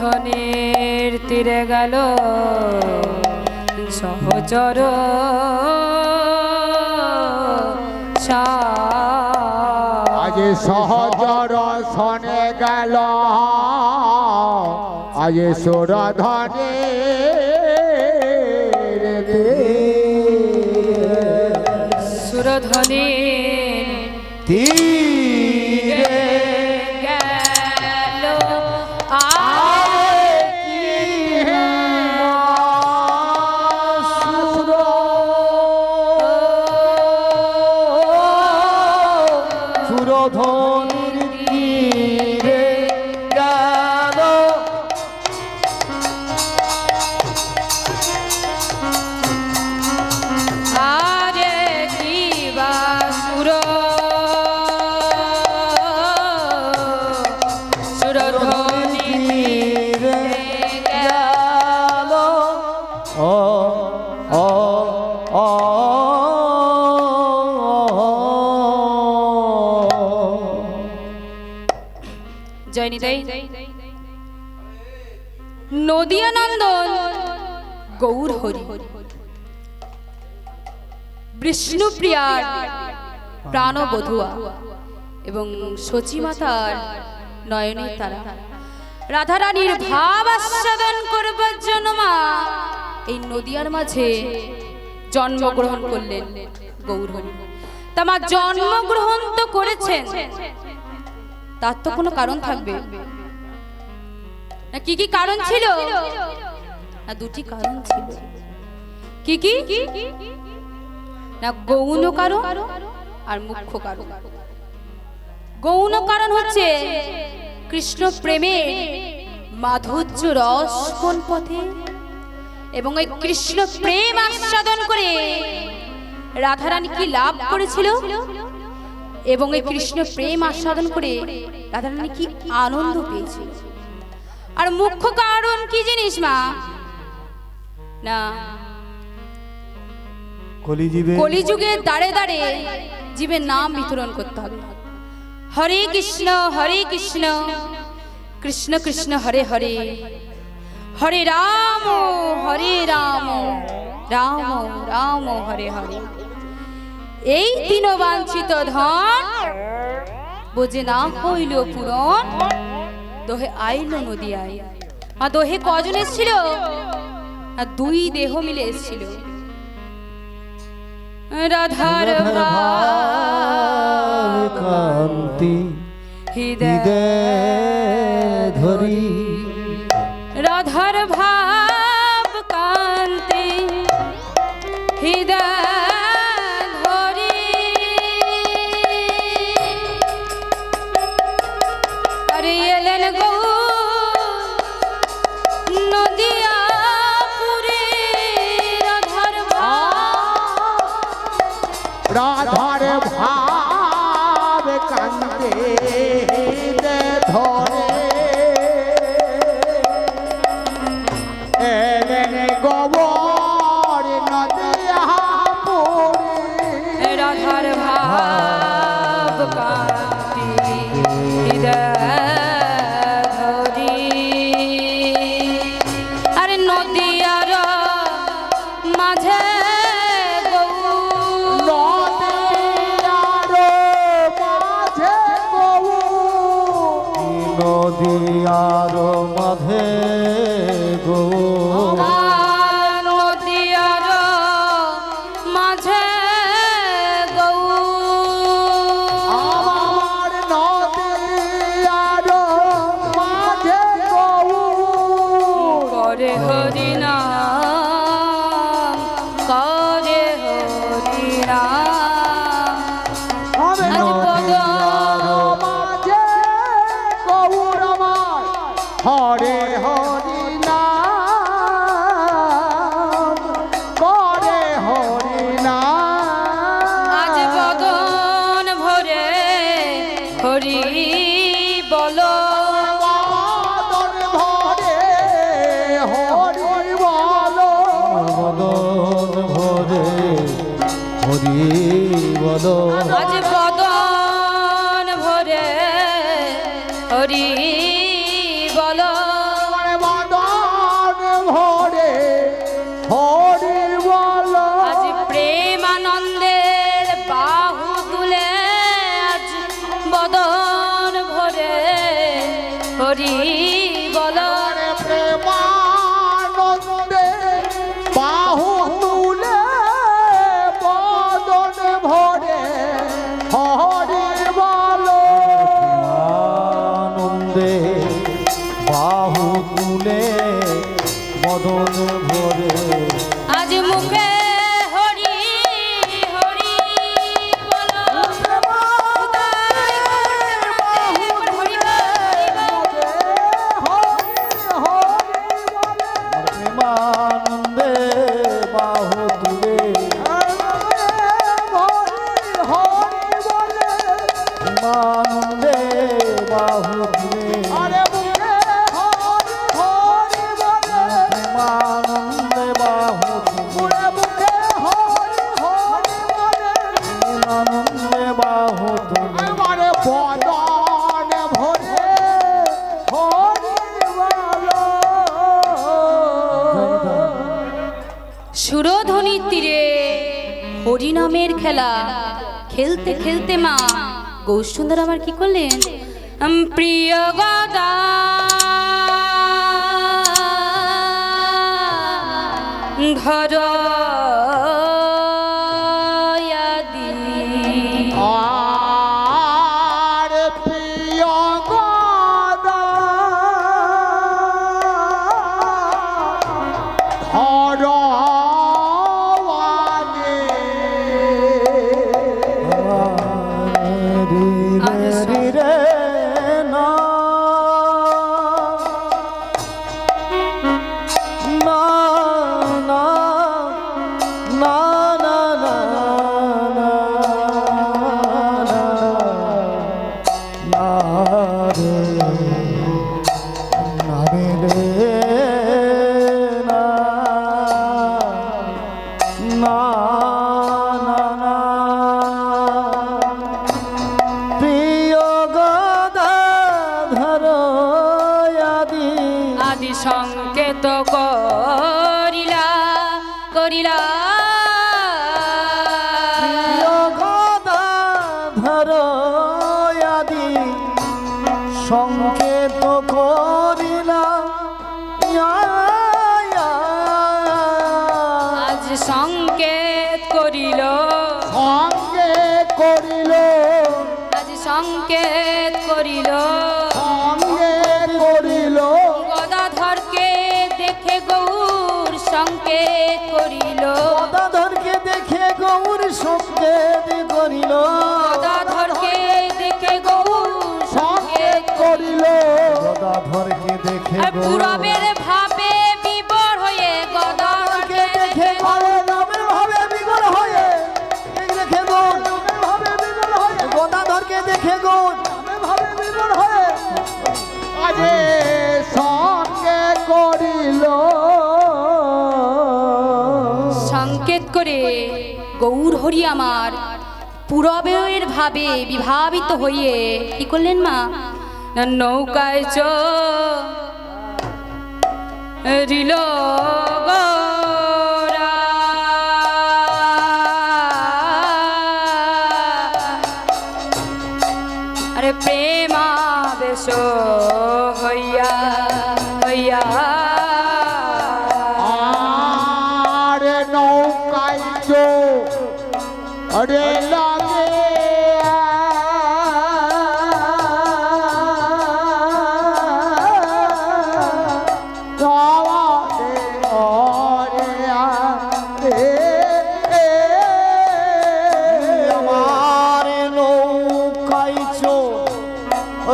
সুরধনের তীরে গেল সহচর আজ সহজর শনে গেল আজ সুরধনে সুরধনের তীরে বিষ্ণুপ্রিয়ার প্রাণবধুয়া এবং সচিমাতার নয়নের তারা। রাধারানীর ভাব আস্বাদন করবার জন্য মা এই নদিয়ার মাঝে জন্মগ্রহণ করলেন গৌরহরি। তা মা জন্মগ্রহণ তো করেছেন, তার তো কোনো কারণ থাকবে। না কি কি কারণ ছিল? না দুটি কারণ ছিল। কি কি? না গৌণ কারণ আর মুখ্য কারণ। গৌণ কারণ হচ্ছে কৃষ্ণ প্রেমের মাধুর্য রস কোন পথে? এবং ওই কৃষ্ণ প্রেম আস্বাদন করে রাধারানী কি লাভ করেছিল? এবং এই কৃষ্ণ প্রেম আস্বাদন করে রাধারানী কি আনন্দ পেয়েছিল? আর মুখ্য কারণ কি জিনিস মা? না কলিযুগের দাঁড়ে দাঁড়ে জীবের নাম বিতরণ করতে হবে। হরে কৃষ্ণ হরে কৃষ্ণ কৃষ্ণ কৃষ্ণ, হরে হরে। হরে রাম হরে রাম রাম রাম, হরে হরে। এই তিন বাঞ্ছিত ধন বোঝে না হইল পূরণ। দোহে আইল নদী আই। আর দোহে কজন এসেছিল? আর দুই দেহ মিলে এসেছিল। রাধার কান্তি হৃদয় ধরি। নদিয়ার বলো আজ বদন ভরে আনন্দে বাহু তুলে মদন ভরে। সুরধ্বনির তীরে হরিনামের খেলা। খেলতে খেলতে মা গৌসুন্দর আবার কি করলেন? প্রিয় গদা। ধর। সংকেত করিল। সংকেত করিল। আজ সংকেত করিল। সংকেত করিল। গদাধরকে দেখে গৌর সংকেত করিল। গদাধরকে দেখে গৌর সংকেত করিল। গদাধরকে দেখে গৌর সংকেত করিল। গদাধরকে দেখে পুরবের গৌর হরি আমার। পুরবের ভাবে বিভাবিত হইয়ে কি করলেন মা? নৌকায় চ রিল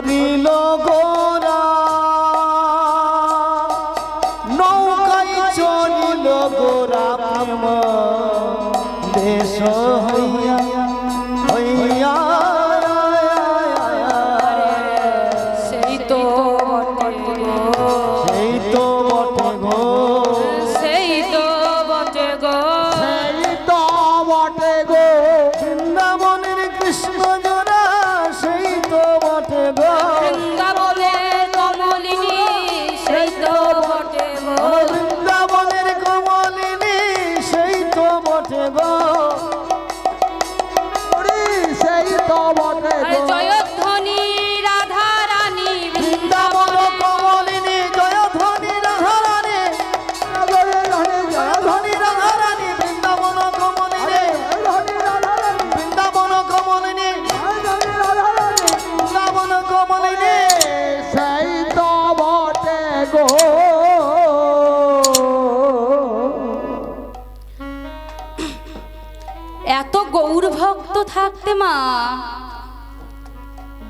দিলো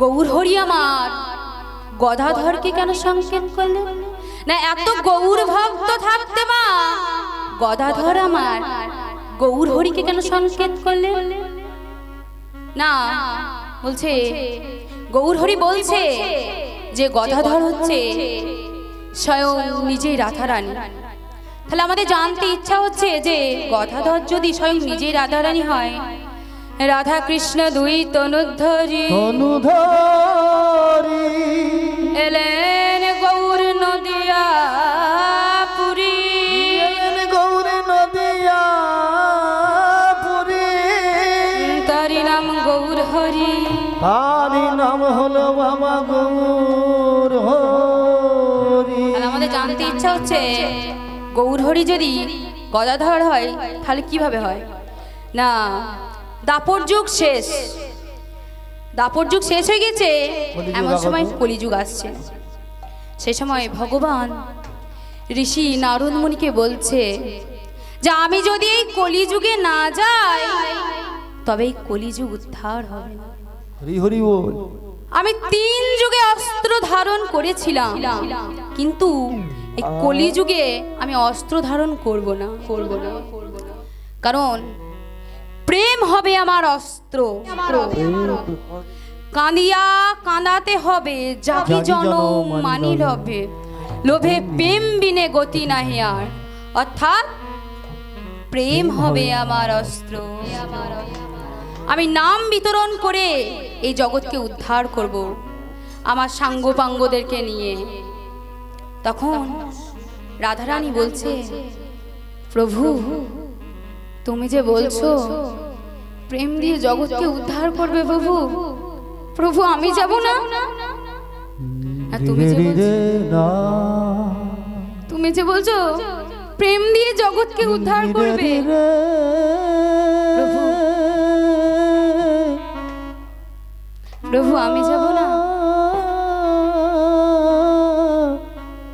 গৌর হরি আমার গদাধরকে কেন সংকেত করলে? না, এত গৌর ভক্ত থাকতে মা, গদাধর আমার গৌর হরিকে কেন সংকেত করলে? না, বলছে গৌর হরি বলছে যে গদাধর হচ্ছে স্বয়ং নিজেই রাধারানী। তাহলে আমাদের জানতে ইচ্ছা হচ্ছে যে গদাধর যদি স্বয়ং নিজেই রাধারানী হয় রাধা কৃষ্ণ দুই তনুধরি। অনুধরি এলেন গৌর নদিয়া পুরী। এলেন গৌরী নদিয়া পুরী। তারি নাম গৌর হরি। তারি নাম হলো বাবা গৌর হরি। আমাদের জানতে ইচ্ছা হচ্ছে গৌর হরি যদি গদাধর হয় তাহলে কীভাবে হয়? না দাপর যুগ শেষ। দাপর যুগ শেষ হয়ে গেছে এমন সময়। কলিযুগ আসছে। সে সময় ভগবান ঋষি নারদ মুনিকে বলছে যে আমি যদি এই কলিযুগে না যাই তবে এই কলিযুগ উদ্ধার হবে না। হরি হরি বল। আমি তিন যুগে অস্ত্র ধারণ করেছিলাম কিন্তু এই কলিযুগে আমি অস্ত্র ধারণ করব না করব না। কারণ প্রেম হবে আমার অস্ত্র। কাঁদিয়া কাঁদাতে হবে জাগি জন জনম মানি মানি লবে। লবে লোভে প্রেম বিনে গতি নাহি আর। অর্থাৎ প্রেম হবে আমার অস্ত্র। আমি নাম বিতরণ করে এই জগৎকে উদ্ধার করব আমার সাঙ্গপাঙ্গদেরকে নিয়ে। তখন রাধারানী বলছে প্রভু তুমি যে বলছো প্রেম দিয়ে জগৎকে উদ্ধার করবে প্রভু। প্রভু, আমি যাব না? তুমি তুমি যে বলছো, প্রেম দিয়ে জগৎকে উদ্ধার করবে। প্রভু, আমি যাব না?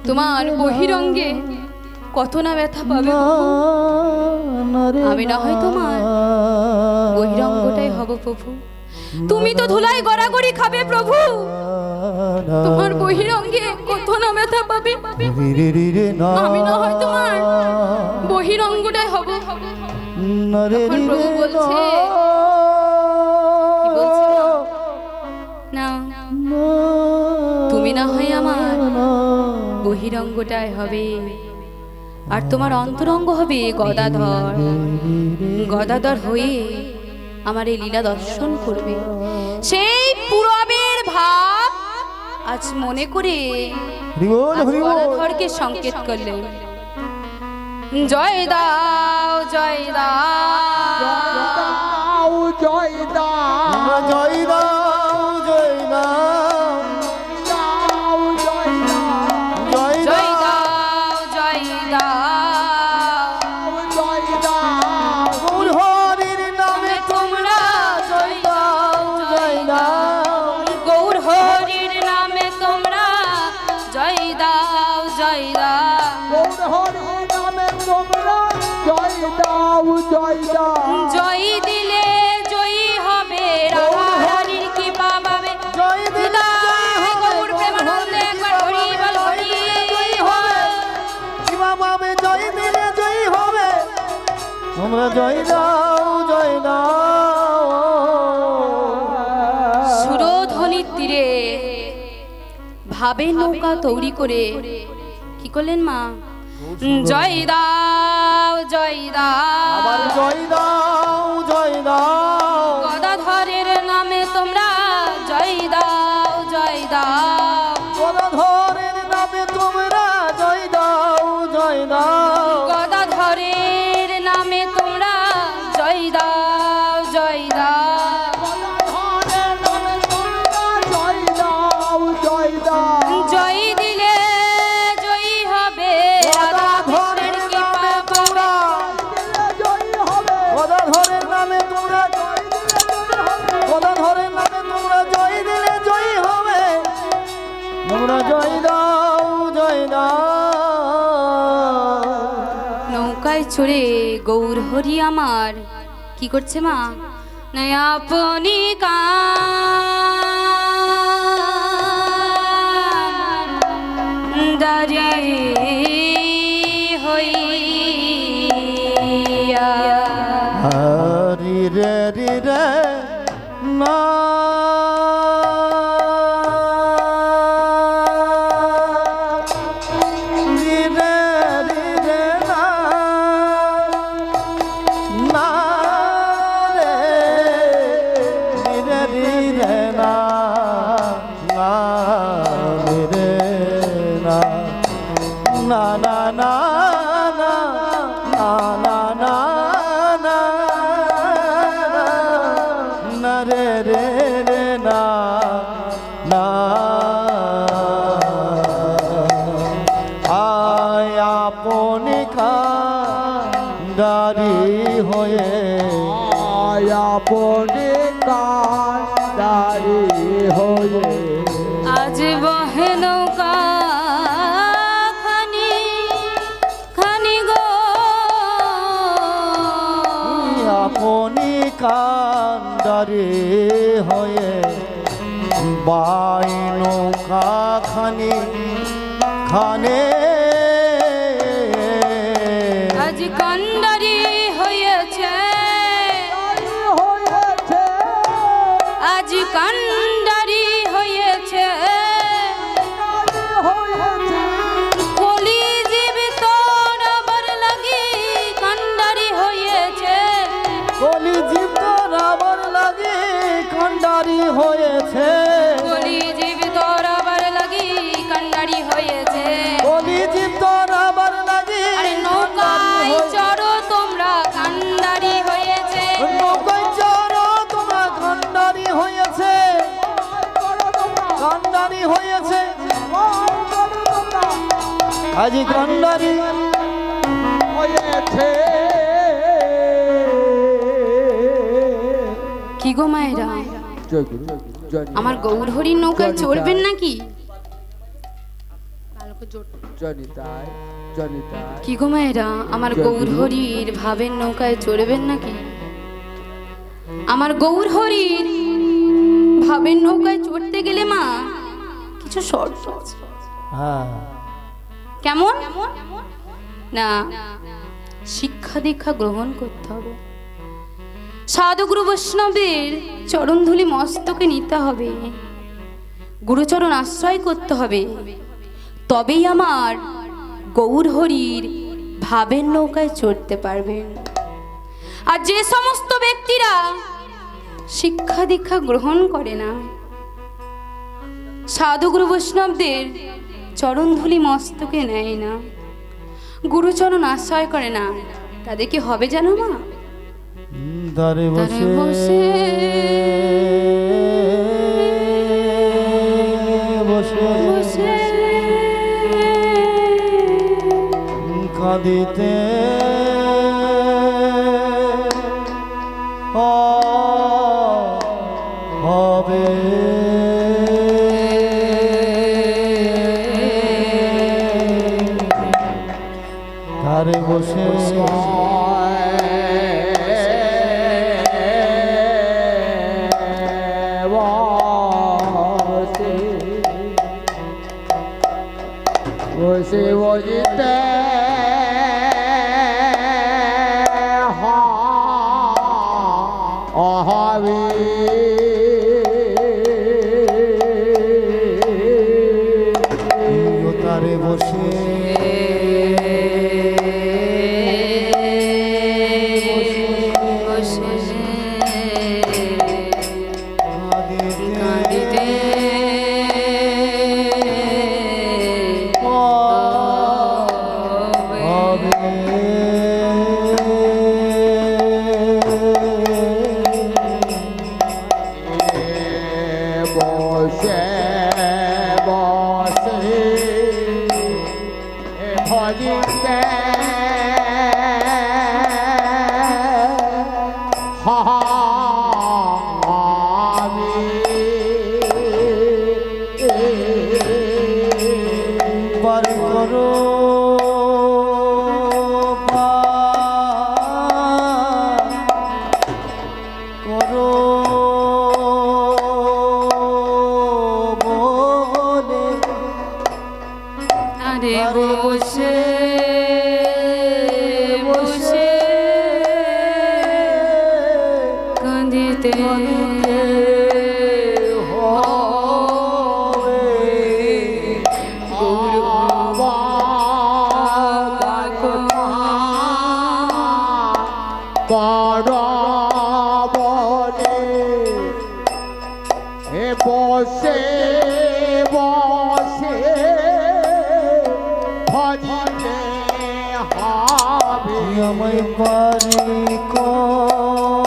তোমার বহিরঙ্গে কত না ব্যথা পাবে। আমি না হয় তোমার বহিরঙ্গটাই হব প্রভু। তুমি তো ধুলাই গড়াগড়ি খাবে প্রভু। তোমার বহিরঙ্গে কত না ব্যথা পাবে? আমি না হয় তোমার বহিরঙ্গটাই হব। প্রভু বলছে, বলছে? না। তুমি না হয় আমার। বহিরঙ্গটাই হবে। আর তোমার অন্তরঙ্গ হবে গদাধর। গদাধর হয়ে আমার এই লীলা দর্শন করবে। সেই পূরবের ভাব আজ মনে করে গদাধরকে সংকেত করলেন জয় দাও জয় দাও। তোমরা জয় দাও জয় দাও। সুরধ্বনির তীরে ভাবে নৌকা তৈরি করে কি করলেন মা? জয় দাও জয় দাও। জয় দাও জয় দাও। গদাধরের নামে তোমরা জয় দাও জয় দাও। আমার। কি করছে মা? আপনি কা হইয়া আপনি কান্ডারি হয়ে। আপনে কান্দারি হয়ে। আজ বহে নৌকা খানি খানি গো। আপনি কান্ডারি হয়ে। বাই নৌকা খানে আজি কান্ডারি কি গো মায়েরা? আমার গৌর হরির নৌকায় চড়বেন নাকি? কি গো মায়েরা? আমার গৌর। হরির ভাবের নৌকায় চড়বেন নাকি? আমার গৌর হরির ভাবের নৌকায় চড়তে গেলে মা কিছু শর্ত আছে। হ্যাঁ। কেমন? না। শিক্ষা দীক্ষা গ্রহণ করতে হবে। সাধুগুরু বৈষ্ণবের চরণধুলি মস্তকে নিতে হবে। গুরুচরণ আশ্রয় করতে হবে। তবেই আমার গৌর হরির ভাবের নৌকায় চড়তে পারবেন আর যে সমস্ত ব্যক্তিরা শিক্ষা দীক্ষা গ্রহণ করে না, সাধুগুরু বৈষ্ণবদের চরণধুলি মস্তকে নেয় না। গুরুচরণ আশ্রয় করে না। তাদের কি হবে জানো মা? বসে বসে। বসে। বসে। কাঁদিতে você. করো ভজিতে হবে। আমায় পারি করো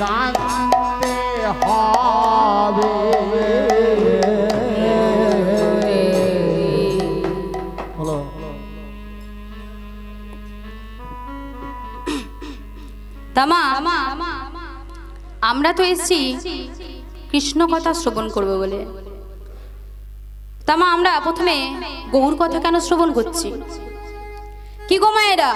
তামা, আমরা তো এসছি কৃষ্ণ কথা শ্রবণ করব বলে। তামা, আমরা প্রথমে গৌর কথা কেন শ্রবণ করছি? কি গো মায়েরা?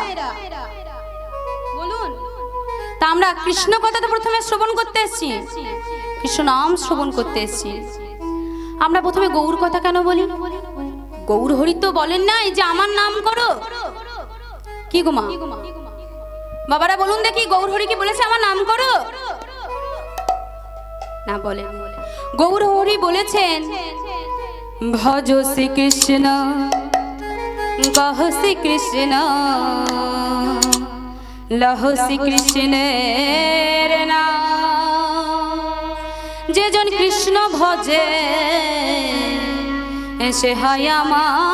তা আমরা কৃষ্ণ কথা তো প্রথমে শ্রবণ করতে এসছি। কৃষ্ণ নাম শ্রবণ করতে এসছি। আমরা প্রথমে গৌর কথা কেন বলি? গৌর হরি তো বলেন নাই যে আমার নাম করো। কি গো মা? বাবারা বলুন দেখি, গৌর হরি কি বলেছে আমার নাম করো? না বলে গৌর হরি বলেছেন, ভজ শ্রীকৃষ্ণ, কহ শ্রীকৃষ্ণ লহ শ্রীকৃষ্ণের নাম। যেজন কৃষ্ণ ভজে, সে হয় আমার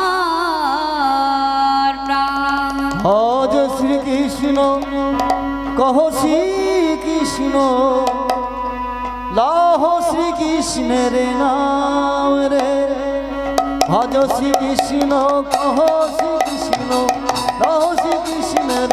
প্রাণ। আজ শ্রীকৃষ্ণ, কহ শ্রীকৃষ্ণ, লাহ শ্রীকৃষ্ণের নাম রে। ভজ শ্রীকৃষ্ণ, কহ শ্রীকৃষ্ণ, লাহ শ্রীকৃষ্ণের